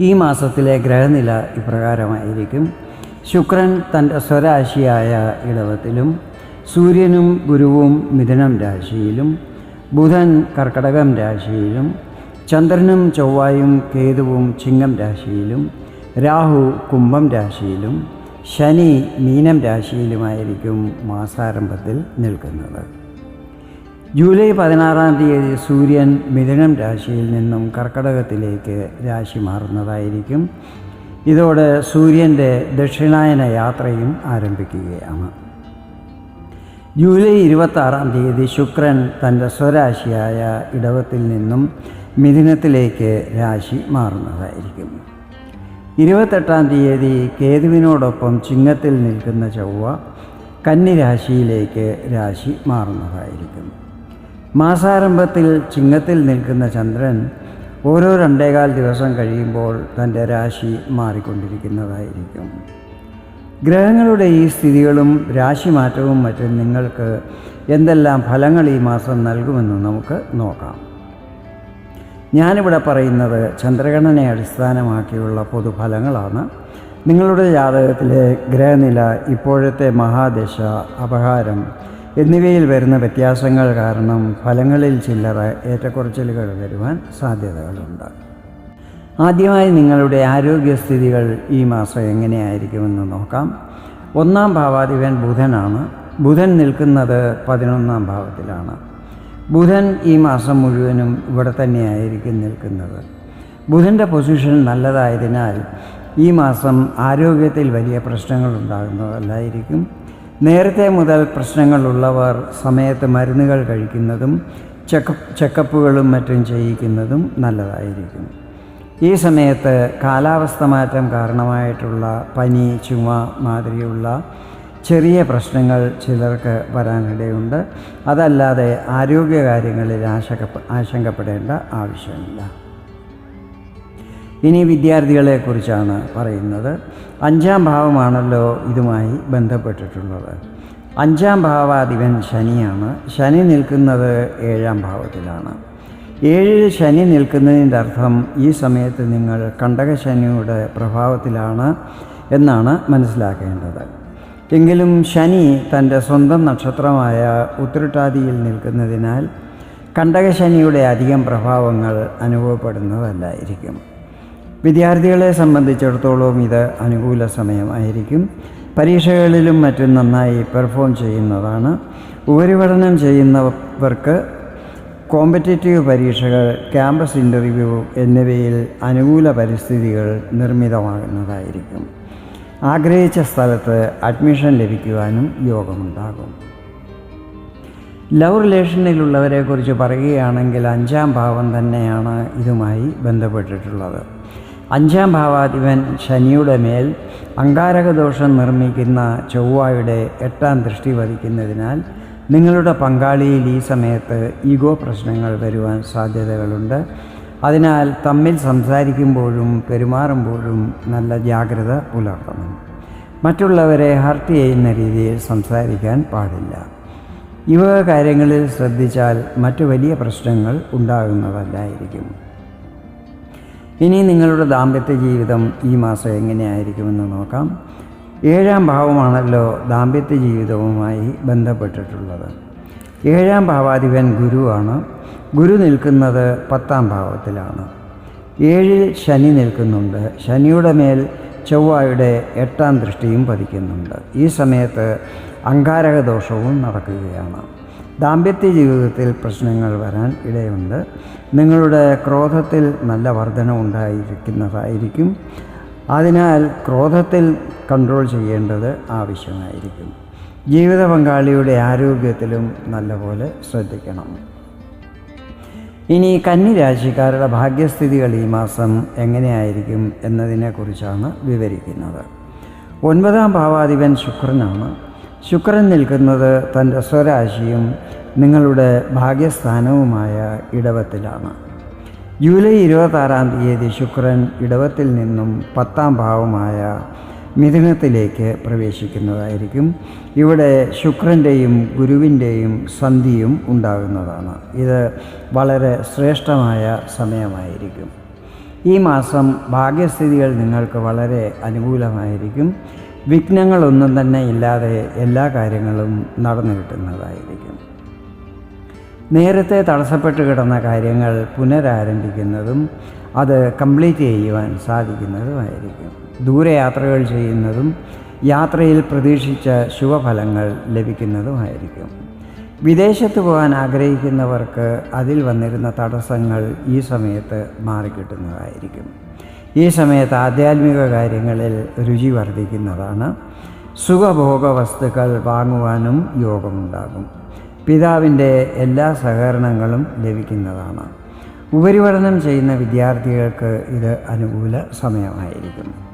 ഈ മാസത്തിലെ ഗ്രഹനില ഇപ്രകാരമായിരിക്കും. ശുക്രൻ തന്റെ സ്വരാശിയായ ഇടവത്തിലും സൂര്യനും ഗുരുവും മിഥുനം രാശിയിലും ബുധൻ കർക്കടകം രാശിയിലും ചന്ദ്രനും ചൊവ്വായും കേതുവും ചിങ്ങം രാശിയിലും രാഹു കുംഭം രാശിയിലും ശനി മീനം രാശിയിലുമായിരിക്കും മാസാരംഭത്തിൽ നിൽക്കുന്നത്. ജൂലൈ പതിനാറാം തീയതി സൂര്യൻ മിഥുനം രാശിയിൽ നിന്നും കർക്കടകത്തിലേക്ക് രാശി മാറുന്നതായിരിക്കും. ഇതോടെ സൂര്യന്റെ ദക്ഷിണായന യാത്രയും ആരംഭിക്കുകയാണ്. ജൂലൈ ഇരുപത്താറാം തീയതി ശുക്രൻ തന്റെ സ്വരാശിയായ ഇടവത്തിൽ നിന്നും മിഥുനത്തിലേക്ക് രാശി മാറുന്നതായിരിക്കും. ഇരുപത്തെട്ടാം തീയതി കേതുവിനോടൊപ്പം ചിങ്ങത്തിൽ നിൽക്കുന്ന ചൊവ്വ കന്നിരാശിയിലേക്ക് രാശി മാറുന്നതായിരിക്കും. മാസാരംഭത്തിൽ ചിങ്ങത്തിൽ നിൽക്കുന്ന ചന്ദ്രൻ ഓരോ രണ്ടേകാൽ ദിവസം കഴിയുമ്പോൾ തന്റെ രാശി മാറിക്കൊണ്ടിരിക്കുന്നതായിരിക്കും. ഗ്രഹങ്ങളുടെ ഈ സ്ഥിതികളും രാശിമാറ്റവും മറ്റും നിങ്ങൾക്ക് എന്തെല്ലാം ഫലങ്ങൾ ഈ മാസം നൽകുമെന്ന് നമുക്ക് നോക്കാം. ഞാനിവിടെ പറയുന്നത് ചന്ദ്രഗണനെ അടിസ്ഥാനമാക്കിയുള്ള പൊതുഫലങ്ങളാണ്. നിങ്ങളുടെ ജാതകത്തിലെ ഗ്രഹനില ഇപ്പോഴത്തെ മഹാദശ അപഹാരം എന്നിവയിൽ വരുന്ന വ്യത്യാസങ്ങൾ കാരണം ഫലങ്ങളിൽ ചില്ലറ ഏറ്റക്കുറച്ചിലുകൾ വരുവാൻ സാധ്യതകളുണ്ട്. ആദ്യമായി നിങ്ങളുടെ ആരോഗ്യസ്ഥിതികൾ ഈ മാസം എങ്ങനെയായിരിക്കുമെന്ന് നോക്കാം. ഒന്നാം ഭാവാധിപൻ ബുധനാണ്. ബുധൻ നിൽക്കുന്നത് പതിനൊന്നാം ഭാവത്തിലാണ്. ബുധൻ ഈ മാസം മുഴുവനും ഇവിടെ തന്നെയായിരിക്കും നിൽക്കുന്നത്. ബുധന്റെ പൊസിഷൻ നല്ലതായതിനാൽ ഈ മാസം ആരോഗ്യത്തിൽ വലിയ പ്രശ്നങ്ങൾ ഉണ്ടാകുന്നതല്ലായിരിക്കും. നേരത്തെ മുതൽ പ്രശ്നങ്ങളുള്ളവർ സമയത്ത് മരുന്നുകൾ കഴിക്കുന്നതും ചെക്കപ്പ് ചെക്കപ്പുകളും മറ്റും ചെയ്യിക്കുന്നതും നല്ലതായിരിക്കും. ഈ സമയത്ത് കാലാവസ്ഥ മാറ്റം കാരണമായിട്ടുള്ള പനി ചുമ മാതിരിയുള്ള ചെറിയ പ്രശ്നങ്ങൾ ചിലർക്ക് വരാനിടയുണ്ട്. അതല്ലാതെ ആരോഗ്യകാര്യങ്ങളിൽ ആശങ്ക ആശങ്കപ്പെടേണ്ട ആവശ്യമില്ല. ഇനി വിദ്യാർത്ഥികളെ കുറിച്ചാണ് പറയുന്നത്. അഞ്ചാം ഭാവമാണല്ലോ ഇതുമായി ബന്ധപ്പെട്ടിട്ടുള്ളത്. അഞ്ചാം ഭാവാധിപൻ ശനിയാണ്. ശനി നിൽക്കുന്നത് ഏഴാം ഭാവത്തിലാണ്. ഏഴിൽ ശനി നിൽക്കുന്നതിന്റെ അർത്ഥം ഈ സമയത്ത് നിങ്ങൾ കണ്ടകശനിയുടെ പ്രഭാവത്തിലാണ് എന്നാണ് മനസ്സിലാക്കേണ്ടത്. എങ്കിലും ശനി തന്റെ സ്വന്തം നക്ഷത്രമായ ഉത്രട്ടാതിയിൽ നിൽക്കുന്നതിനാൽ കണ്ടകശനിയുടെ അധികം പ്രഭാവങ്ങൾ അനുഭവപ്പെടുന്നതല്ലായിരിക്കും. വിദ്യാർത്ഥികളെ സംബന്ധിച്ചിടത്തോളം ഇത് അനുകൂല സമയമായിരിക്കും. പരീക്ഷകളിലും മറ്റും നന്നായി പെർഫോം ചെയ്യുന്നതാണ്. ഉപരിപഠനം ചെയ്യുന്നവർക്ക് കോമ്പറ്റേറ്റീവ് പരീക്ഷകൾ ക്യാമ്പസ് ഇന്റർവ്യൂ എന്നിവയിൽ അനുകൂല പരിസ്ഥിതികൾ നിർമ്മിതമാകുന്നതായിരിക്കും. ആഗ്രഹിച്ച സ്ഥലത്ത് അഡ്മിഷൻ ലഭിക്കുവാനും യോഗമുണ്ടാകും. ലവ് റിലേഷനിലുള്ളവരെക്കുറിച്ച് പറയുകയാണെങ്കിൽ അഞ്ചാം ഭാവം തന്നെയാണ് ഇതുമായി ബന്ധപ്പെട്ടിട്ടുള്ളത്. അഞ്ചാം ഭാവാധിപൻ ശനിയുടെ മേൽ അങ്കാരകദോഷം നിർമ്മിക്കുന്ന ചൊവ്വയുടെ എട്ടാം ദൃഷ്ടി വധിക്കുന്നതിനാൽ നിങ്ങളുടെ പങ്കാളിയിൽ ഈ സമയത്ത് ഈഗോ പ്രശ്നങ്ങൾ വരുവാൻ സാധ്യതകളുണ്ട്. അതിനാൽ തമ്മിൽ സംസാരിക്കുമ്പോഴും പെരുമാറുമ്പോഴും നല്ല ജാഗ്രത പുലർത്തണം. മറ്റുള്ളവരെ ഹർട്ട് ചെയ്യുന്ന രീതിയിൽ സംസാരിക്കാൻ പാടില്ല. ഇവ കാര്യങ്ങളിൽ ശ്രദ്ധിച്ചാൽ മറ്റു വലിയ പ്രശ്നങ്ങൾ ഉണ്ടാകുന്നതല്ലായിരിക്കും. ഇനി നിങ്ങളുടെ ദാമ്പത്യ ജീവിതം ഈ മാസം എങ്ങനെയായിരിക്കുമെന്ന് നോക്കാം. ഏഴാം ഭാവമാണല്ലോ ദാമ്പത്യ ജീവിതവുമായി ബന്ധപ്പെട്ടിട്ടുള്ളത്. ഏഴാം ഭാവാധിപൻ ഗുരുവാണ് ഗുരു നിൽക്കുന്നത് പത്താം ഭാവത്തിലാണ്. ഏഴിൽ ശനി നിൽക്കുന്നുണ്ട്. ശനിയുടെ മേൽ ചൊവ്വായുടെ എട്ടാം ദൃഷ്ടിയും പതിക്കുന്നുണ്ട്. ഈ സമയത്ത് അങ്കാരകദോഷവും നടക്കുകയാണ്. ദാമ്പത്യ ജീവിതത്തിൽ പ്രശ്നങ്ങൾ വരാൻ ഇടയുണ്ട്. നിങ്ങളുടെ ക്രോധത്തിൽ നല്ല വർധന ഉണ്ടായിരിക്കുന്നതായിരിക്കും. അതിനാൽ ക്രോധത്തിൽ കൺട്രോൾ ചെയ്യേണ്ടത് ആവശ്യമായിരിക്കും. ജീവിത പങ്കാളിയുടെ ആരോഗ്യത്തിലും നല്ലപോലെ ശ്രദ്ധിക്കണം. ഇനി കന്നി രാശിക്കാരുടെ ഭാഗ്യസ്ഥിതികൾ ഈ മാസം എങ്ങനെയായിരിക്കും എന്നതിനെക്കുറിച്ചാണ് വിവരിക്കുന്നത്. ഒൻപതാം ഭാവാധിപൻ ശുക്രനാണ്. ശുക്രൻ നിൽക്കുന്നത് തന്റെ സ്വരാശിയും നിങ്ങളുടെ ഭാഗ്യസ്ഥാനവുമായ ഇടവത്തിലാണ്. ജൂലൈ ഇരുപത്താറാം തീയതി ശുക്രൻ ഇടവത്തിൽ നിന്നും പത്താം ഭാവമായ മിഥുനത്തിലേക്ക് പ്രവേശിക്കുന്നതായിരിക്കും. ഇവിടെ ശുക്രന്റെയും ഗുരുവിന്റെയും സന്ധിയും ഉണ്ടാകുന്നതാണ്. ഇത് വളരെ ശ്രേഷ്ഠമായ സമയമായിരിക്കും. ഈ മാസം ഭാഗ്യസ്ഥിതികൾ നിങ്ങൾക്ക് വളരെ അനുകൂലമായിരിക്കും. വിഘ്നങ്ങളൊന്നും തന്നെ ഇല്ലാതെ എല്ലാ കാര്യങ്ങളും നടന്നു കിട്ടുന്നതായിരിക്കും. നേരത്തെ തടസ്സപ്പെട്ട് കിടന്ന കാര്യങ്ങൾ പുനരാരംഭിക്കുന്നതും അത് കംപ്ലീറ്റ് ചെയ്യുവാൻ സാധിക്കുന്നതുമായിരിക്കും. ദൂരയാത്രകൾ ചെയ്യുന്നതും യാത്രയിൽ പ്രതീക്ഷിച്ച ശുഭഫലങ്ങൾ ലഭിക്കുന്നതുമായിരിക്കും. വിദേശത്ത് പോകാൻ ആഗ്രഹിക്കുന്നവർക്ക് അതിൽ വന്നിരുന്ന തടസ്സങ്ങൾ ഈ സമയത്ത് മാറിക്കിട്ടുന്നതായിരിക്കും. ഈ സമയത്ത് ആധ്യാത്മിക കാര്യങ്ങളിൽ രുചി വർദ്ധിക്കുന്നതാണ്. സുഖഭോഗ വസ്തുക്കൾ വാങ്ങുവാനും യോഗമുണ്ടാകും. പിതാവിന്റെ എല്ലാ സഹകരണങ്ങളും ലഭിക്കുന്നതാണ്. ഉപരിപഠനം ചെയ്യുന്ന വിദ്യാർത്ഥികൾക്ക് ഇത് അനുകൂല സമയമായിരിക്കും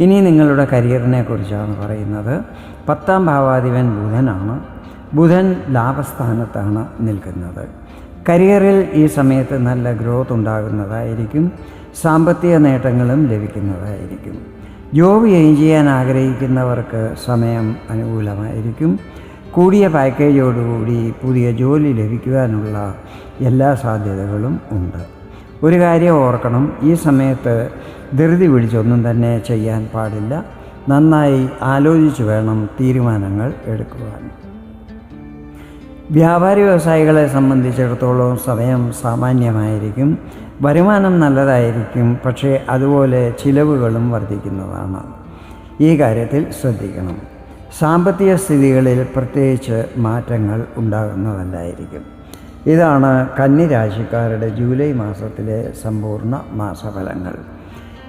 ഇനി നിങ്ങളുടെ കരിയറിനെ കുറിച്ചാണ് പറയുന്നത്. പത്താം ഭാവാധിപൻ ബുധനാണ്. ബുധൻ ലാഭസ്ഥാനത്താണ് നിൽക്കുന്നത്. കരിയറിൽ ഈ സമയത്ത് നല്ല ഗ്രോത്ത് ഉണ്ടാകുന്നതായിരിക്കും. സാമ്പത്തിക നേട്ടങ്ങളും ലഭിക്കുന്നതായിരിക്കും. ജോബ് ചെയ്യാൻ ആഗ്രഹിക്കുന്നവർക്ക് സമയം അനുകൂലമായിരിക്കും. കൂടിയ പാക്കേജോടുകൂടി പുതിയ ജോലി ലഭിക്കുവാനുള്ള എല്ലാ സാധ്യതകളും ഉണ്ട്. ഒരു കാര്യം ഓർക്കണം ഈ സമയത്ത് ധൃതി പിടിച്ചൊന്നും തന്നെ ചെയ്യാൻ പാടില്ല. നന്നായി ആലോചിച്ച് വേണം തീരുമാനങ്ങൾ എടുക്കുവാൻ. വ്യാപാരി വ്യവസായികളെ സംബന്ധിച്ചിടത്തോളം സമയം സാമാന്യമായിരിക്കും. വരുമാനം നല്ലതായിരിക്കും. പക്ഷേ അതുപോലെ ചിലവുകളും വർദ്ധിക്കുന്നതാണ്. ഈ കാര്യത്തിൽ ശ്രദ്ധിക്കണം. സാമ്പത്തിക സ്ഥിതികളിൽ പ്രത്യേകിച്ച് മാറ്റങ്ങൾ ഉണ്ടാകുന്നതല്ലായിരിക്കും. ഇതാണ് കന്നി രാശിക്കാരുടെ ജൂലൈ മാസത്തിലെ സമ്പൂർണ മാസഫലങ്ങൾ.